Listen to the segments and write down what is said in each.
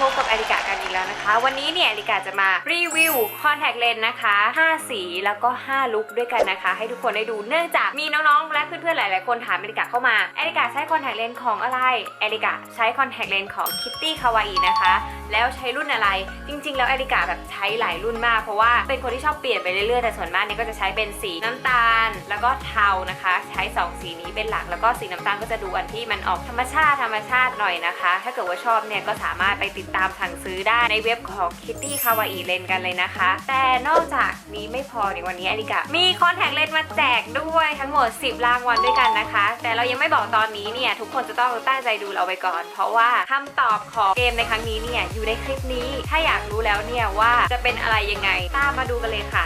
พบกับอริกากันอีกแล้วนะคะ วันนี้เนี่ยอริกาจะมารีวิวคอนแทคเลนส์นะคะ 5 สีแล้วก็ 5 ลุคด้วยกันนะคะ ให้ทุกคนได้ดูเนื่องจากมีน้องๆ และเพื่อนๆ หลายๆ คนถามอริกาเข้ามาอริกาใช้คอนแทคเลนส์ของอะไรอริกาใช้คอนแทคเลนส์ของคิตตี้คาวาอีนะคะ แล้วใช้รุ่นอะไร จริง ๆ แล้วอริกาแบบใช้หลายรุ่นมากเพราะว่าเป็นคนที่ชอบเปลี่ยนไปเรื่อยๆ แต่ส่วนมากเนี่ยก็จะใช้เป็นสีน้ำตาล แล้วก็เทานะคะ ใช้ 2 สีนี้เป็นหลักแล้วก็สีน้ำตาลก็จะดูอันที่มันออกธรรมชาติธรรมชาติหน่อยนะคะ ถ้าเกิดว่าชอบเนี่ยก็สามารถไปติดตามสั่งซื้อได้ในเว็บของ Kitty Kawaii Len กันเลยนะคะ แต่นอกจากนี้ไม่พอในวันนี้อริกามีคอนแทคเลนส์มาแจกด้วยทั้งหมด 10 รางวัลด้วยกันนะคะ แต่เรายังไม่บอกตอนนี้เนี่ย ทุกคนจะต้องตั้งใจดูเราไปก่อน เพราะว่าคำตอบของเกมในครั้งนี้เนี่ยอยู่ในคลิปนี้ ถ้าอยากรู้แล้วเนี่ยว่าจะเป็นอะไรยังไงตามมาดูกันเลยค่ะ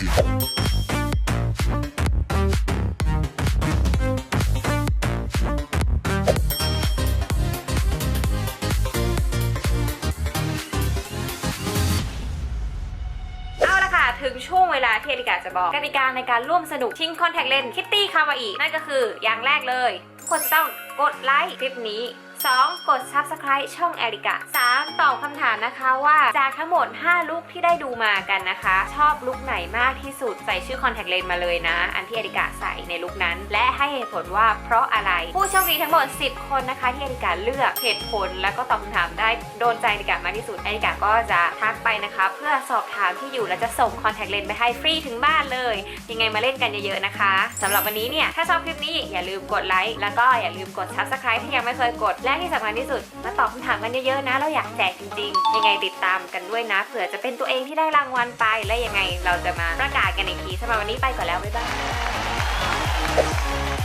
เอาละค่ะ ถึงช่วงเวลาที่เอริกาจะบอกกติกาในการร่วมสนุกชิงคอนแทคเลนส์คิตตี้คาวาอีนั่นก็คืออย่างแรกเลย ทุกคนจะต้อง กดไลค์คลิปนี้ 2. กด Subscribe ช่องแอริกา 3. ตอบคำถามนะคะว่าจากทั้งหมด 5 ลุคที่ได้ดูมากันนะคะ ชอบลุคไหนมากที่สุดใส่ชื่อคอนแทคเลนส์มาเลยนะ อันที่เอริกาใส่ในลุคนั้น และให้เหตุผลว่าเพราะอะไร ผู้โชคดีทั้งหมด 10 คนนะคะ ที่เอริกาเลือกเหตุผล แล้วก็ตอบคำถามได้โดนใจเอริกามากที่สุดเอริกาก็จะทักไปนะคะ เพื่อสอบถามที่อยู่และจะส่งคอนแทคเลนส์ไปให้ฟรีถึงบ้านเลย ยังไงมาเล่นกันเยอะๆนะคะสำหรับวันนี้เนี่ยถ้าชอบคลิปนี้อย่าลืมกดไลค์แล้วก็อย่าลืมกด subscribe ที่ยังไม่เคยกด และที่สำคัญที่สุด มาตอบคำถามกันเยอะๆนะ เราอยากแจกจริงๆ ยังไงติดตามกันด้วยนะเผื่อจะเป็นตัวเองที่ได้รางวัลไป และยังไงเราจะมาประกาศกันอีกทีสำหรับวันนี้ไปก่อนแล้วบ๊ายบาย